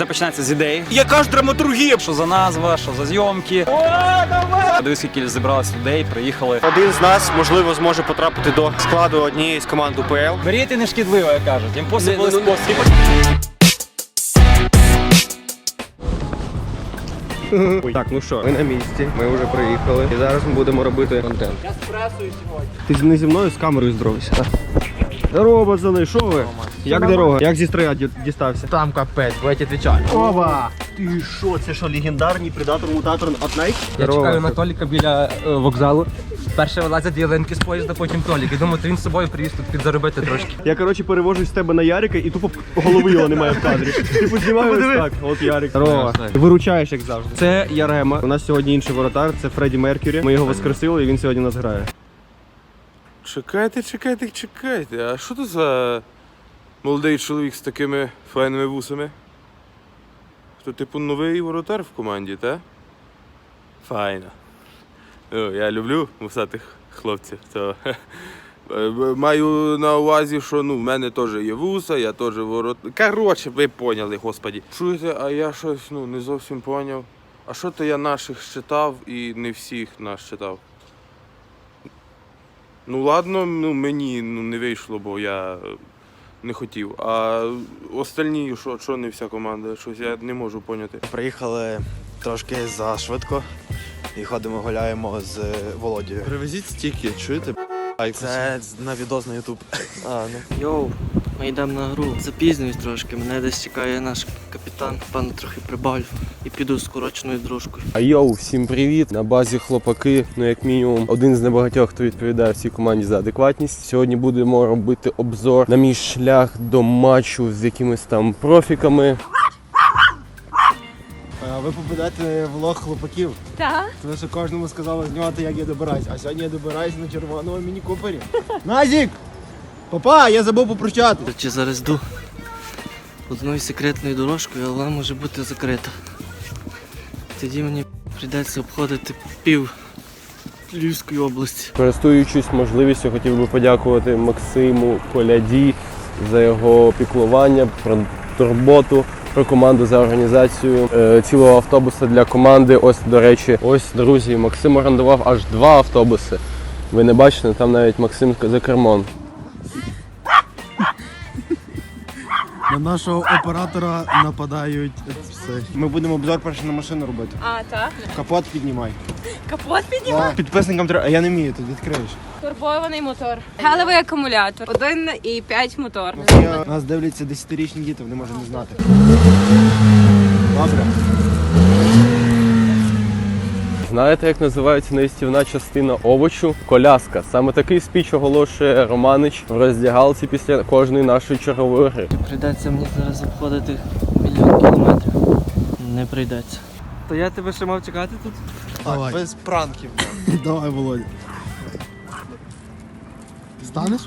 Все починається з ідеї. Яка ж драматургія? Що за назва, що за зйомки. Дивись, скільки зібралось людей, приїхали. Один з нас можливо зможе потрапити до складу однієї з команд УПЛ. Мріяти не шкідливо, як кажуть. Impossible is possible. Так, ну що, ми на місці, ми вже приїхали. І зараз ми будемо робити контент. Я з пресою сьогодні. Ти не зі мною з камерою здоровся, так? Здорово, пацани, що ви? Як дорога? Як зі строя ді- дістався? Там капець, будете відвічати. Ова! Ти що, це що, легендарний предатор-мутатор от Nike? Я чекаю на Толіка біля е, вокзалу. Перше вилазять ялинки з поїзда, потім Толік. І думаю, то він з собою привіз тут підзаробити трошки. Я коротше перевожусь з тебе на Ярика і тупо голови його немає в кадрі. Типу знімаю ось так. От Ярик. Здорово. Ти виручаєш як завжди. Це Ярема. У нас сьогодні інший воротар, це Фредді Меркюрі. Ми його воскресили і він сьогодні нас грає. Чекайте, чекайте, чекайте. А що це за молодий чоловік з такими файними вусами? Хто, типу, новий воротар в команді, та? Файно. Ну, я люблю вусатих хлопців, то е, маю на увазі, що ну, в мене теж є вуса, я теж ворот. Коротше, ви поняли, господі. Чуєте, а я щось ну, не зовсім поняв. А що то я наших читав і не всіх нас читав? Ну ладно, ну мені ну, не вийшло, бо я е, не хотів. А остальні, що, що не вся команда, щось я не можу поняти. Приїхали трошки зашвидко і ходимо гуляємо з Володією. Привезіть стільки, чуєте? Це на відос на Ютуб. А, ну. Йоу, ми йдемо на гру. Запізнююсь трошки. Мене десь чекає наш капітан. Пан трохи прибавлю і піду з скороченою дружкою. А йоу, всім привіт! На базі хлопаки, ну як мінімум, один з небагатьох, хто відповідає всій команді за адекватність. Сьогодні будемо робити обзор на мій шлях до матчу з якимись там профіками. Ви попадаєте в влог хлопаків, Так. тому що кожному сказали знімати, як я добираюсь. А сьогодні я добираюсь на червоному міні-купері. Назік! Папа, я забув попрощати. Чи зараз йду одною секретною дорожкою, але вона може бути закрита. Тоді мені прийдеться обходити пів Львівської області. Користуючись можливістю, хотів би подякувати Максиму Коляді за його піклування, про турботу. Про команду за організацію е, цілого автобуса для команди. Ось, до речі, ось друзі, Максим орендував аж два автобуси. Ви не бачите, там навіть Максим за кермом. На нашого оператора нападають. Все. Ми будемо обзор перше на машину робити. А, так. Капот піднімай. Капот піднімай? Підписникам треба, а я не вмію, тут відкриєш. Турбований мотор. Галевий акумулятор. 1,5 мотор. Нас дивляться 10-річні діти, вони можуть не знати. Добре. Знаєте, як називається неїстівна частина овочу? Коляска. Саме такий спіч оголошує Романич в роздягалці після кожної нашої чергової гри. Прийдеться мені зараз обходити мільйон кілометрів. Не прийдеться. То я тебе ще мав чекати тут? Давай. Без пранків. Давай, Володя. Станеш?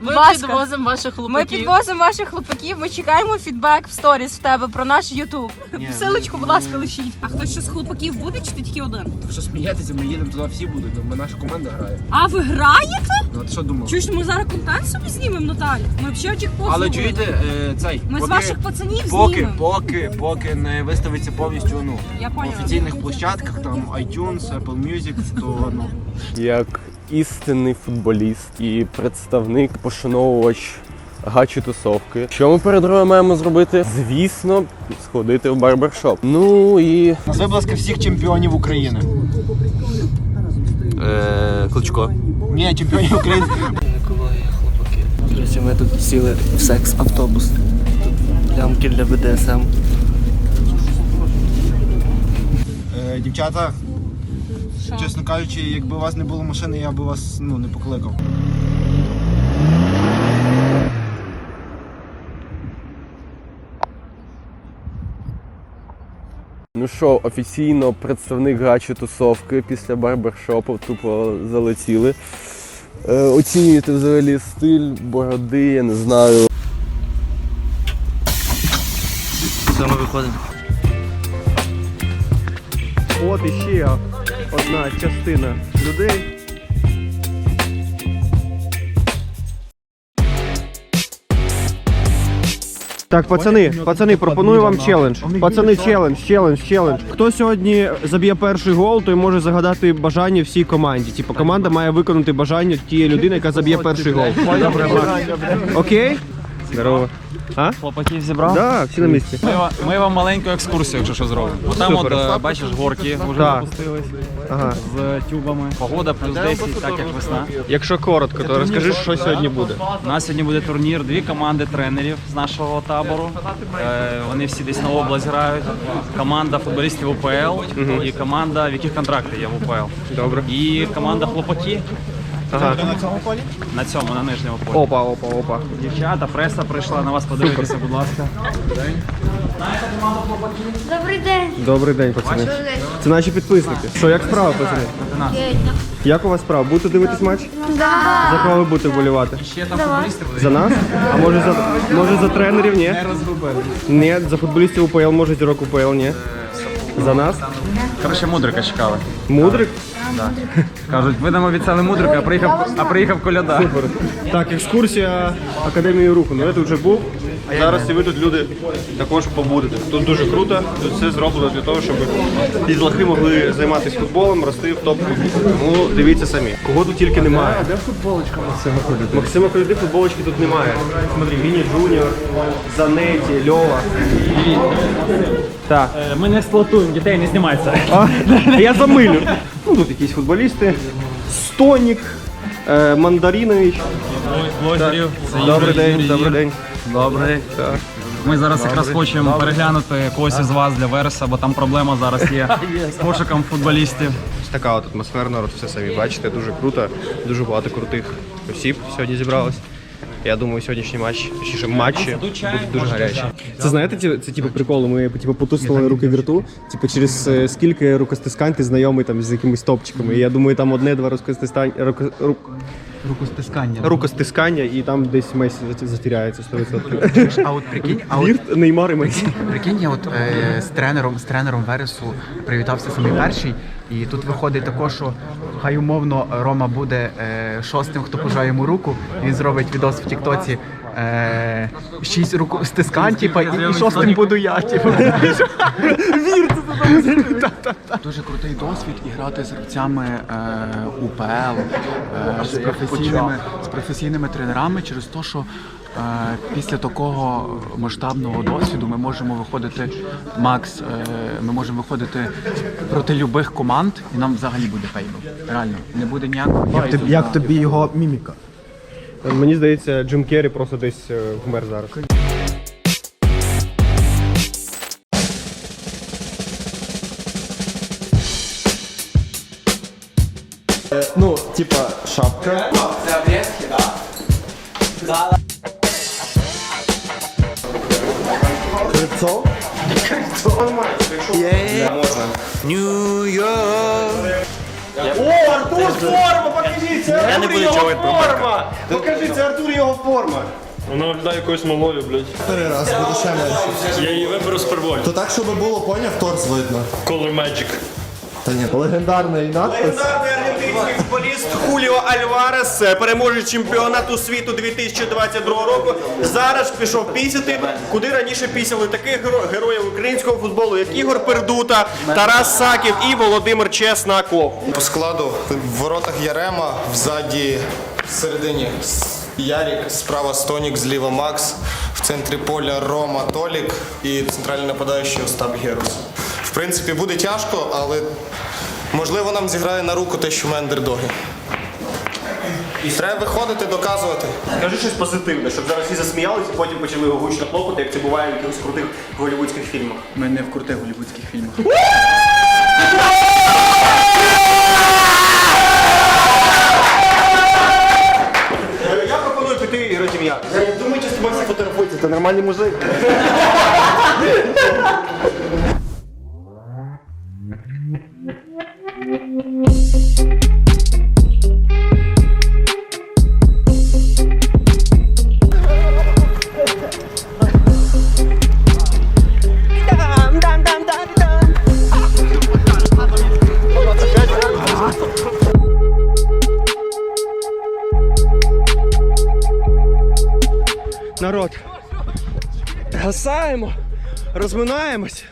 Ми підвозимо ваших хлопаків. Ми підвозимо ваших хлопаків. Ми чекаємо фідбек в сторіс в тебе про наш Ютуб. Силочку, будь ласка, лишіть. А хтось ще з хлопаків буде чи ти тільки один? Що смієтеся, ми їдемо туди всі будуть, бо наша команда грає. А ви граєте? Ну от що думав? Чуєш, ми зараз контент собі знімемо, Наталі? Ми взагалі джекпот Але чуєте, е, цей. Ми з ваших пацанів Поки, знімемо. поки, поки не виставиться повністю ну, Я в поняла. офіційних площадках, там iTunes, Apple Music, то ну. Як істинний футболіст і представник, пошановувач гачі тусовки. Що ми перед грою маємо зробити? Звісно, сходити в барбершоп. Ну і Назви, будь ласка, всіх чемпіонів України. Е, Кличко. Ні, чемпіонів України. Екологія, хлопаки. Коротше, ми тут сіли в секс-автобус. Тут лямки для БДСМ. Е, дівчата, чесно кажучи, якби у вас не було машини, я би вас ну, не покликав. ну що, офіційно представник гачі тусовки після барбершопу тупо залетіли. Е, оцінюєте взагалі стиль, бороди, я не знаю. Все, ми виходимо. От іще одна частина людей. Так, пацани, пацани, пропоную вам челендж. Пацани, челендж, челендж, челендж. Хто сьогодні заб'є перший гол, той може загадати бажання всій команді. Типу, команда має виконати бажання тієї людини, яка заб'є перший гол. Окей? Здорово. А? Хлопаків зібрав? Да, всі на місці. Ми, ва- ми вам маленьку екскурсію, якщо що зробимо. Бо там Супер. от, е, бачиш, горки вже Так. запустились Ага. з тюбами. Погода плюс 10, так як весна. Якщо коротко, то розкажи, що сьогодні буде. У нас сьогодні буде турнір, дві команди тренерів з нашого табору. Е, вони всі десь на область грають. Команда футболістів УПЛ і команда, в яких контракти є в УПЛ. Добре. І команда хлопаки Ага. на цьому, на нижньому полі. Опа, опа, опа. Дівчата, преса прийшла на вас подивитися, будь ласка. Добрий день. Добрий день, пацани. Це наші підписники. Що, як справа, пацани? Як у вас справа? Будете дивитись матч? Да. За кого ви будете вболівати? Ще там футболісти будуть. За нас? А може за може за тренерів? Ні? Ні, за футболістів УПЛ, може зірок УПЛ, ні. За нас? Коротше, мудрика чекали. Мудрик? Кажуть, ви нам обіцяли мудрика, а приїхав, а приїхав коляда. Супер. Так, екскурсія Академії руху. Ну я тут вже був. Зараз і ви тут люди також побудете. Тут дуже круто, тут все зроблено для того, щоб дітлахи могли займатися футболом, рости в топ Тому дивіться самі. Кого тут тільки немає. Де футболочка Максима Коляди? Максима Коляди футболочки тут немає. Смотри, Міні Джуніор, Занеті, Льова. Так. Ми не експлуатуємо дітей, не знімається. Я замилю. Ну, тут якісь футболісти. Стонік, е, Мандаринович. Блогерів. Це Добрий Юрій, день, Юрій. добрий день. Добрий. Ми зараз якраз хочемо переглянути когось із вас для Вереса, бо там проблема зараз є з пошуком футболістів. Ось така от атмосферна, от все самі бачите, дуже круто, дуже багато крутих осіб сьогодні зібралось. Я думаю, сьогоднішній матч, точніше матчі будуть дуже гарячі. Це знаєте, це, це типу прикол, ми типу потиснули руки в рту, типу через е, скільки рукостискань ти знайомий там з якимись топчиками. І я думаю, там одне-два рукостискання, рук, рук, Рукостискання. рукостискання і там десь Месі затіряється затеряється 100%. А от прикинь, а от Вірт, Неймар і Месі. Прикинь, я от е, з тренером з тренером Вересу привітався самий перший, і тут виходить також, що хай умовно Рома буде е, шостим, хто пожає йому руку. Він зробить відос в Тіктоці. Е, шість руку стискань, типа, і, і шостим буду я. Типу. Дуже крутий досвід і грати з гравцями е, УПЛ, е, з, професійними, з професійними тренерами через те, що е, після такого масштабного досвіду ми можемо виходити, Макс, е, ми можемо виходити проти любих команд, і нам взагалі буде фейбл. Реально, не буде ніякого. Тобі- Як тобі його міміка? Мені здається, Джим Керрі просто десь е, вмер зараз. Ну, типа, шапка. Крицо. О, Артур форма! Покажіть, це Артур його форма! Покажіть, це Артур його форма! Вона виглядає якоюсь малою, блядь. Три раз, буде ще менше. Я її виберу з первою. То так, щоб було, поняв, торс видно. Color Magic. Та ні, легендарний надпис. Легендарний аргентинський футболіст Хуліо Альварес, е, переможець чемпіонату світу 2022 року. Зараз пішов пісяти, куди раніше пісяли таких геро- героїв українського футболу, як Ігор Пердута, Тарас Саків і Володимир Чеснаков. По складу в воротах Ярема, взаді в середині Ярік, справа Стонік, зліва Макс, в центрі поля Рома Толік і центральний нападаючий Остап Герус. В принципі, буде тяжко, але можливо нам зіграє на руку те, що ми андердоги. І треба виходити, доказувати. Кажи щось позитивне, щоб зараз всі засміялися, потім почали гучно хлопати, як це буває в якихось крутих голівудських фільмах. Ми не в крутих голівудських фільмах. Я пропоную піти і Розім'я. Думайте, з тобою всі фотографуються, це нормальний музик. Зависаємо, розминаємось.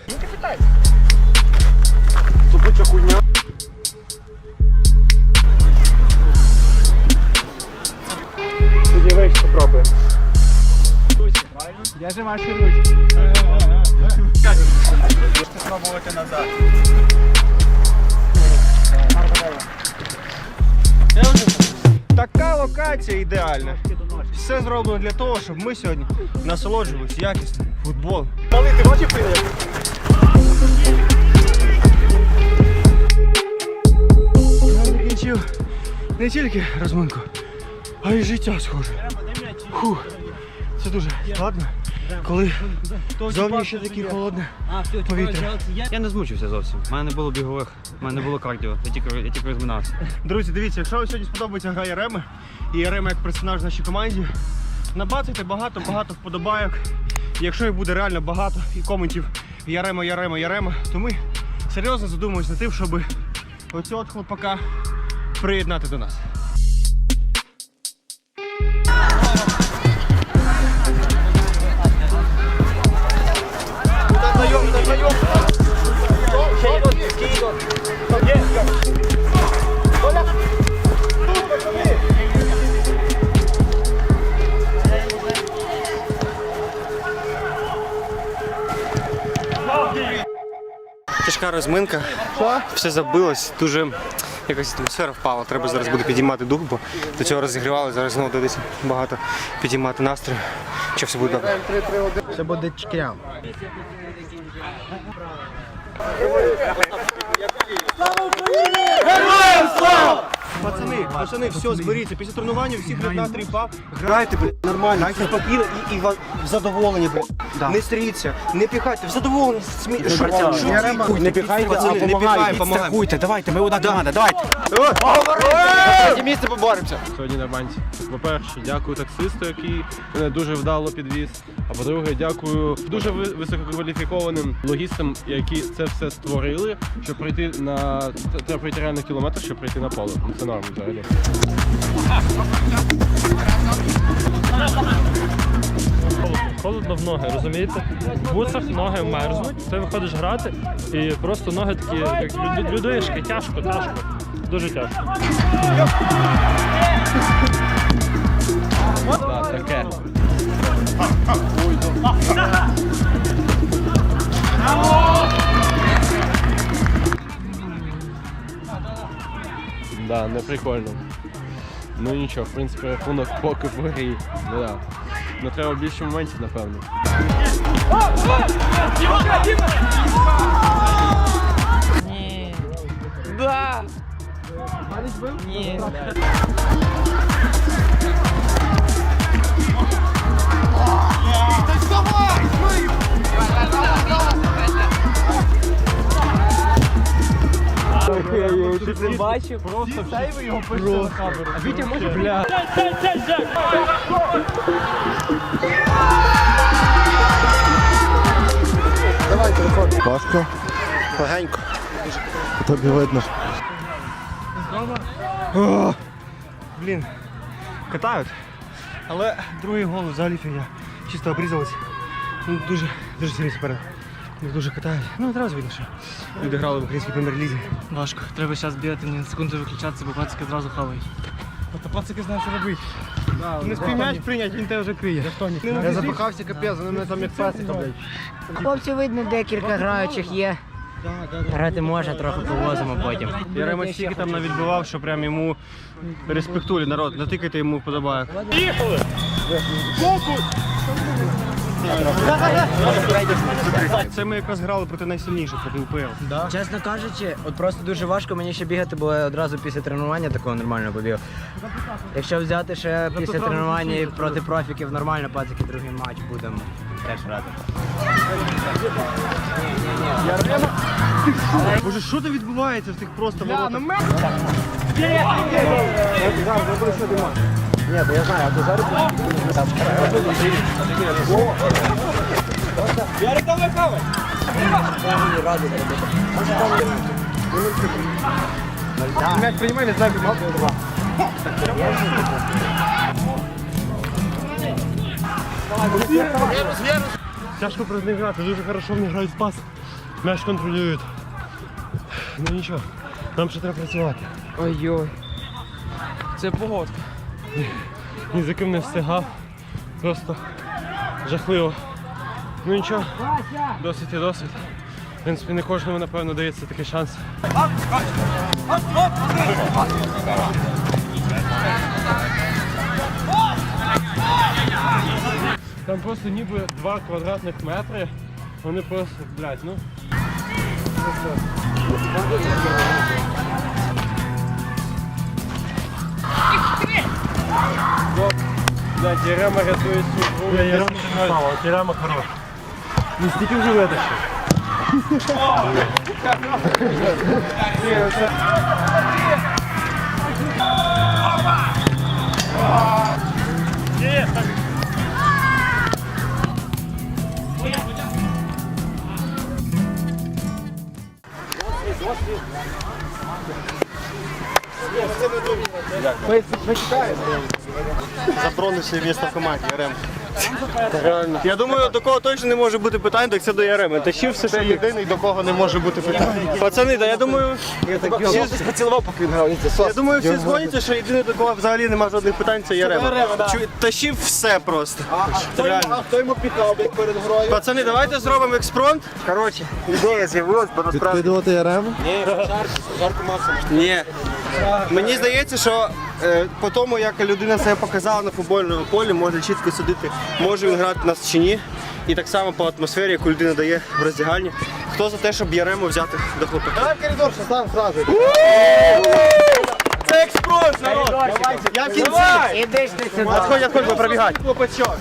Така локація ідеальна. Все зроблено для того, щоб ми сьогодні насолоджувалися якісним футболом. Малий, ти бачив? Я закінчив не тільки розминку, а й життя схоже. Фух, це дуже складно, коли зовні ще таке холодне повітря. Я не змучився зовсім. У мене не було бігових, у мене не було кардіо, я тільки, я тільки розминався. Друзі, дивіться, якщо вам сьогодні сподобається гра Яреми і Ярема як персонаж в нашій команді, набацайте багато-багато вподобайок. Якщо їх буде реально багато і коментів Ярема, Ярема, Ярема, то ми серйозно задумуємося над тим, щоб оцього хлопака приєднати до нас. Тяжка розминка. Все забилось, дуже якась атмосфера впала. Треба зараз буде підіймати дух, бо до цього розігрівали, зараз знову доведеться багато підіймати настрій. Чи все буде добре? Все буде чкрям. Пацани, пацани, все, зберіться. Після тренування всіх настрій впав. Грайте, блядь, нормально, спокійно і, і ва- в задоволенні, блядь. Не стріться, не піхайте, в задоволенні. Смі... Шо, шо, не піхайте, пацани, не піхаємо, помагаємо. давайте, ми одна команда, давайте. місце поборемося. Сьогодні норманці. По-перше, дякую таксисту, який мене дуже вдало підвіз. А по-друге, дякую дуже ви- висококваліфікованим логістам, які це все створили, щоб прийти на треба прийти реально кілометр, щоб прийти на поле. Це норм взагалі. Холодно в ноги, розумієте? В бусах ноги мерзнуть, ти виходиш грати, і просто ноги такі, як люд- людишки, тяжко, тяжко. Дуже тяжко. Таке. Да, не прикольно. Ну нічого, в принципі, рахунок поки в грі. Ну да. Ну треба більше моментів, напевно. Важко. Легенько. Тобі видно. О, Блін, катають. Але другий гол взагалі фігня. Чисто обрізались. Ну, дуже, дуже сильний суперник. Їх дуже катають. Ну, одразу видно, що люди грали в українській прем'єр-лізі. Важко. Треба зараз бігати, на секунду виключатися, бо пацики зразу хавають. Та пацики знають, що робити. Не спій м'яч прийняти, він тебе вже криє. Я запихався капець, вони мене там як песика, блядь. Хлопці, видно, декілька граючих є. Грати можна, трохи повозимо потім. Ярема стільки там навідбивав, що прям йому респектулі народ, натикайте йому вподобає. Це ми якраз грали проти найсильніших, проти УПЛ. Чесно кажучи, от просто дуже важко мені ще бігати, бо я одразу після тренування такого нормально побіг. Якщо взяти ще після тренування і проти профіків нормально, пацики, другий матч будемо теж грати. Боже, що там відбувається в тих просто воротах? М'яч приймай, не знаю, Тяжко проти них грати, дуже хорошо вони грають пас. М'яч контролюють. Ну нічого, нам ще треба працювати. Ой-ой. Це погодка. Ні за ким не встигав. Просто жахливо. Ну нічого, досить і досить. В принципі, не кожному, напевно, дається такий шанс. Там просто ніби два квадратних метри. Вони просто, блядь, ну. Блядь, Єрема рятує. Єрема не мало, Єрема хорош. Не стільки вже витащив. Заборонився місто в команді Ярем. Реально. Я думаю, до кого точно не може бути питань, так це до Яреми. Тащив все, що єдиний, до кого не може бути питань. Пацани, да я думаю, всі поцілував, поки він грав. Я думаю, всі згодяться, що єдиний, до кого взагалі немає жодних питань, це Ярема. Чу- Тащив все просто. Реально. Хто йому пікав як перед грою? Пацани, давайте зробимо експронт. Коротше, ідея з'явилась, бо насправді. Відкидувати Ярему? Ні. Мені здається, що е, по тому, як людина себе показала на футбольному полі, можна чітко судити, може він грати нас чи ні. І так само по атмосфері, яку людина дає в роздягальні. Хто за те, щоб Ярему взяти до хлопаків? Давай в коридор, що сам сразу. Це експронт, народ! Я в кінці! Іди ж ти сюди. Отходь, отходь, бо. Хлопачок.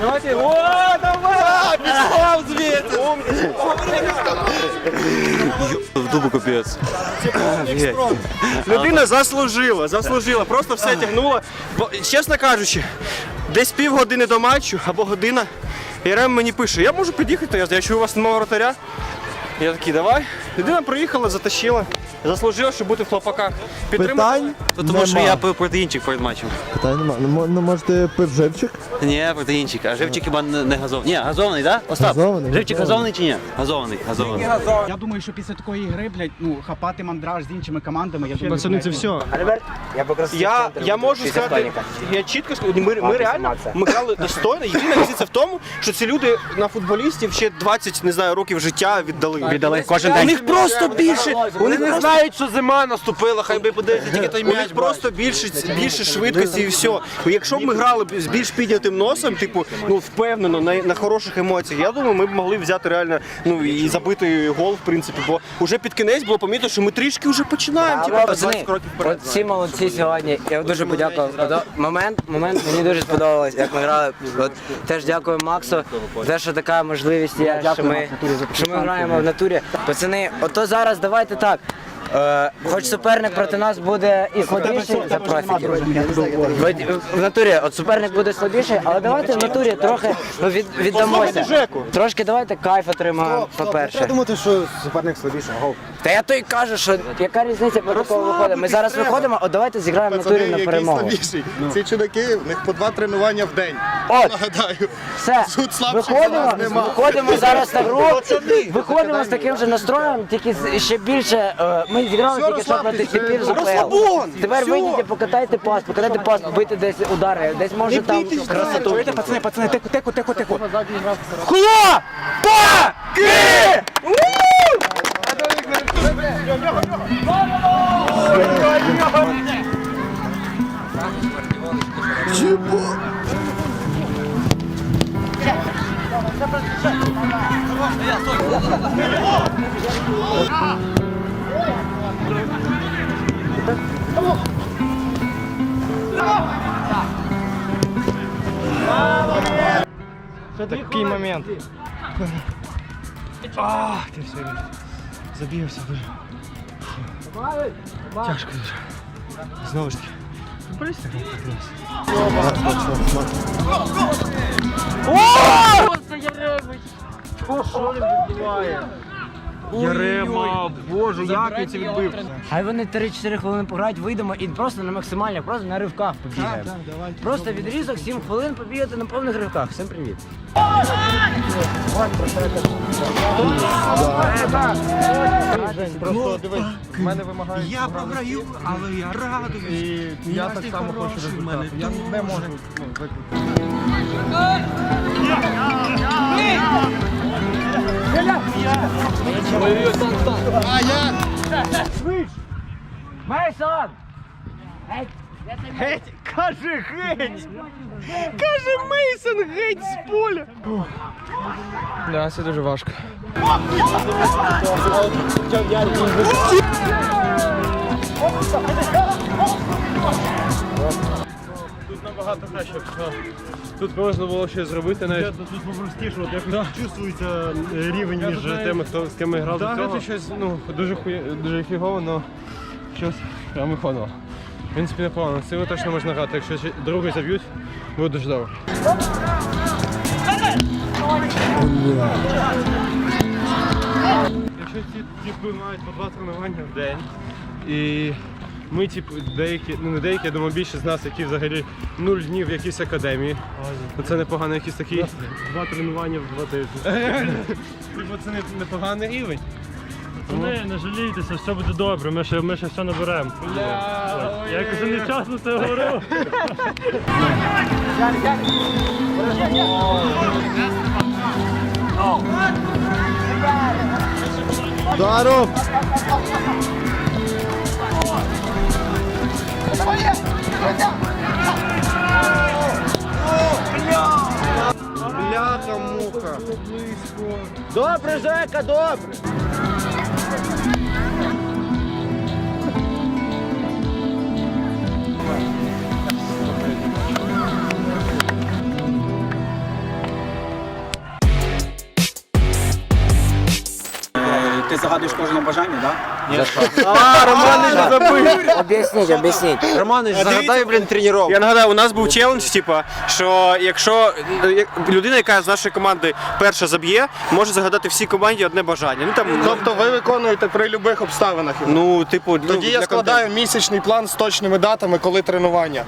Давайте, о, давай! Пішов звідси! В дубу капець. Людина заслужила, заслужила, просто все тягнула. Бо, чесно кажучи, десь півгодини до матчу або година. Ірем мені пише, я можу під'їхати, я, чую, у вас немає вратаря. Я такий, давай. Людина приїхала, затащила, заслужила, щоб бути в хлопаках. Підтримати. Питань Тому що нема. я пив протеїнчик перед матчем. Питань нема. Ну, мо- ну може пив живчик? Ні, протеїнчик, а живчик хіба не не газований. Ні, газований, так? Да? Остап, Газований, живчик газований. газований чи ні? Газований, газований. Я думаю, що після такої гри, блядь, ну, хапати мандраж з іншими командами, я думаю, Пацани, це все. Я покрасив Я, я можу сказати, я чітко скажу, ми, ми реально ми грали достойно. Єдина різниця в тому, що ці люди на футболістів ще 20, не знаю, років життя віддали. Віддали кожен У день. них просто більше. Них просто знають, що зима наступила, хай би подивиться тільки той них просто більше, більше швидкості і все. Якщо б ми грали з більш піднятим носом, типу, ну впевнено, на, на хороших емоціях, я думаю, ми б могли взяти реально ну і забити гол, в принципі. Бо вже під кінець було помітно, що ми трішки вже починаємо. Типу, 20 кроків вперед. От всі молодці сьогодні. Я дуже подякував. Момент, момент мені дуже сподобалось, як ми грали. От теж дякую Максу за те, що така можливість є, що ми, що ми граємо в натурі. Пацани, ото зараз давайте так. Е, хоч суперник проти нас буде і слабіший за профіки. В натурі, от суперник буде слабіший, але давайте в натурі трохи ну, від, віддамося. Трошки давайте кайф отримаємо, по-перше. думати, що суперник слабіший. Гол. Та я то й кажу, що яка різниця по такого виходить. Ми зараз виходимо, от давайте зіграємо в натурі на перемогу. Ці чудаки, в них по два тренування в день. От, Нагадаю. все, Тут слабших виходимо, за нас нема. виходимо зараз на гру, виходимо з таким же настроєм, тільки з- ще більше. е, Ми зіграли тільки що проти з УПЛ. Тепер вийдіть, покатайте пас, покатайте пас, бийте десь удари, десь може там красоту. Чуєте, пацани, пацани, тихо, тихо, тихо, тихо. Такий момент. А, ти все. Забігався дуже. Фу. Тяжко дуже. Знову ж таки. Футболісти грають проти нас. Ярема, боже, як він це відбив. Хай вони 3-4 хвилини пограють, вийдемо і просто на максимальних, просто на ривках побігаємо. Просто відрізок 7 хвилин побігати на повних ривках. Всім привіт. Просто дивись, в мене вимагають. Я програю, але я радий. І я так само хочу результату. Я не можу ну, викликати. Мейсон! Геть, геть! Каже Мейсон геть з поля! Да, це дуже важко. Набагато краще. Тут можна було щось зробити навіть. Тут попростіше, от як чувствується рівень між тими, хто з ким ми грали. Так, це щось ну, дуже хує, дуже фігово, але щось прям виходило. В принципі, непогано. Цими точно можна грати. Якщо ще другий заб'ють, буде дуже добре. Якщо ці типи мають по два тренування в день, і ми, типу, деякі, ну не деякі, я думаю, більше з нас, які взагалі нуль днів в якійсь академії, то це непогано якийсь такий. Два тренування в два тижні. Типу, це не- непоганий рівень. Не, не жалійтеся, все буде добре, ми ще, ми ще все наберемо. Я якось невчасно це говорив. Дару! Бляха, муха. Добре, Жека, добре! Загадуєш кожне бажання, так? А, Роман не забив! Об'ясніть, об'ясніть. Романич, загадай, блін, тренування. Я нагадаю, у нас був челендж, типа, що якщо е, як- людина, яка з нашої команди перша заб'є, може загадати всій команді одне бажання. Ну там Тобто ви виконуєте при будь-яких обставинах? ну, типу, ну, Тоді я для складаю місячний план з точними датами, коли тренування.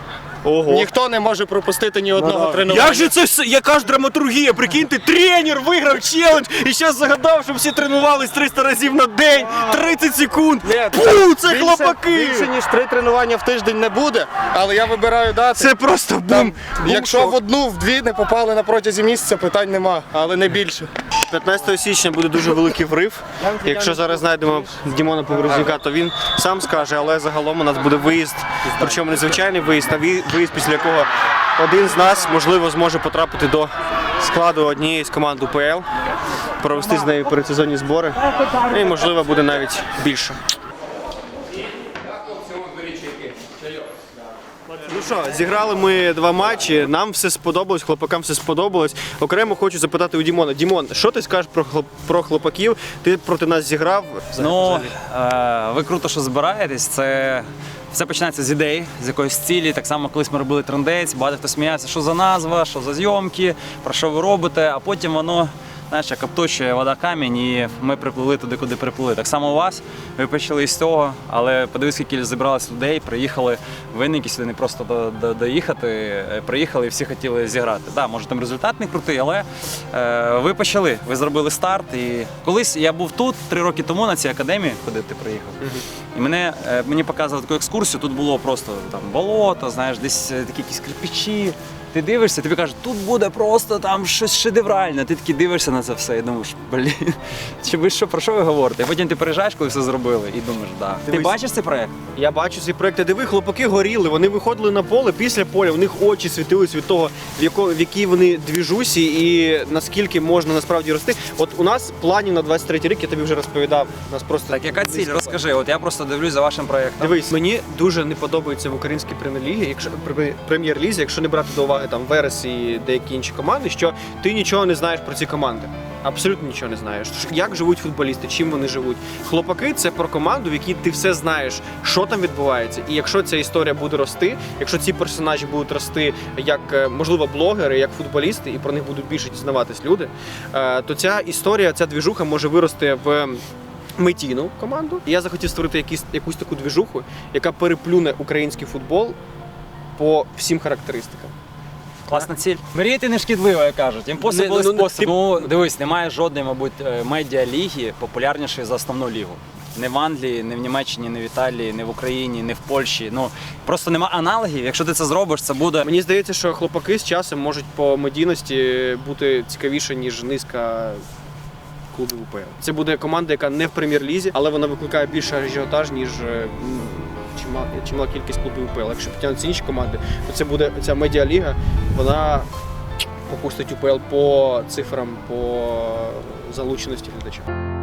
Ого. Ніхто не може пропустити ні одного тренування. Як же це все? Яка ж драматургія? Прикиньте, тренер виграв челендж і зараз загадав, щоб всі тренувались 300 разів на день, 30 секунд. Пу, це Більше- хлопаки! Більше ніж три тренування в тиждень не буде, але я вибираю дати. Це просто бум. Бум якщо шок. в одну, в дві не попали на протязі місяця, питань нема, але не більше. 15 січня буде дуже великий врив. Якщо зараз знайдемо Дімона Погрузняка, то він сам скаже, але загалом у нас буде виїзд, причому не звичайний виїзд, а ві- виїзд, після якого один з нас можливо зможе потрапити до складу однієї з команд УПЛ, провести з нею передсезонні збори. І можливо буде навіть більше. Ну що, зіграли ми два матчі. Нам все сподобалось, хлопакам все сподобалось. Окремо хочу запитати у Дімона. Дімон, що ти скажеш про хлоп про хлопаків? Ти проти нас зіграв. Ну, е, ви круто, що збираєтесь. Це все починається з ідей, з якоїсь цілі. Так само, колись ми робили трендець, багато хто сміявся, що за назва, що за зйомки, про що ви робите, а потім воно. Знаєш, як обточує вода камінь, і ми приплили туди, куди приплили. Так само у вас. Ви почали з цього, але подивись, скільки зібралось людей, приїхали винники сюди не просто до, до, доїхати. е, Приїхали і всі хотіли зіграти. Да, може там результат не крутий, але е, ви почали. Ви зробили старт. І колись я був тут три роки тому на цій академії, куди ти приїхав. І мене е, мені показували таку екскурсію. Тут було просто там болото, знаєш, десь е, такі якісь кирпичі. Ти дивишся, тобі кажуть, тут буде просто там щось шедевральне. Ти такий дивишся на це все і думаєш, блін, чи ви що про що ви говорите? І потім ти приїжджаєш, коли все зробили, і думаєш, да. Ти Дивись. бачиш цей проект? Я бачу ці проекти. Диви, хлопаки горіли. Вони виходили на поле після поля. У них очі світились від того, в яко в якій вони двіжусі і наскільки можна насправді рости. От у нас планів на 23 рік, я тобі вже розповідав. У нас просто Так, яка ціль? Розкажи, от я просто дивлюсь за вашим проектом. Дивись, мені дуже не подобається в українській прем'єр-лізі, якщо прем'єр-лізі, якщо не брати до уваги там Верес деякі інші команди, що ти нічого не знаєш про ці команди. Абсолютно нічого не знаєш. Як живуть футболісти, чим вони живуть. Хлопаки це про команду, в якій ти все знаєш, що там відбувається. І якщо ця історія буде рости, якщо ці персонажі будуть рости як е, можливо блогери, як футболісти, і про них будуть більше дізнаватись люди, е, то ця історія, ця двіжуха може вирости в медійну команду. Я захотів створити якісь, якусь таку двіжуху, яка переплюне український футбол по всім характеристикам. Класна ціль. Мріяти не шкідливо, як кажуть. Impossible ну, is ну, possible. Ну, дивись, немає жодної, мабуть, е, медіаліги популярнішої за основну лігу. Не в Англії, не в Німеччині, не в Італії, не в Україні, не в Польщі. Ну просто нема аналогів. Якщо ти це зробиш, це буде Мені здається, що хлопаки з часом можуть по медійності бути цікавіше, ніж низка клубів УПЛ. Це буде команда, яка не в прем'єр-лізі, але вона викликає більше ажіотаж, ніж е, чимала, чимала кількість клубів УПЛ. Якщо потягнуться інші команди, то це буде ця медіаліга, вона попустить УПЛ по цифрам, по залученості глядача.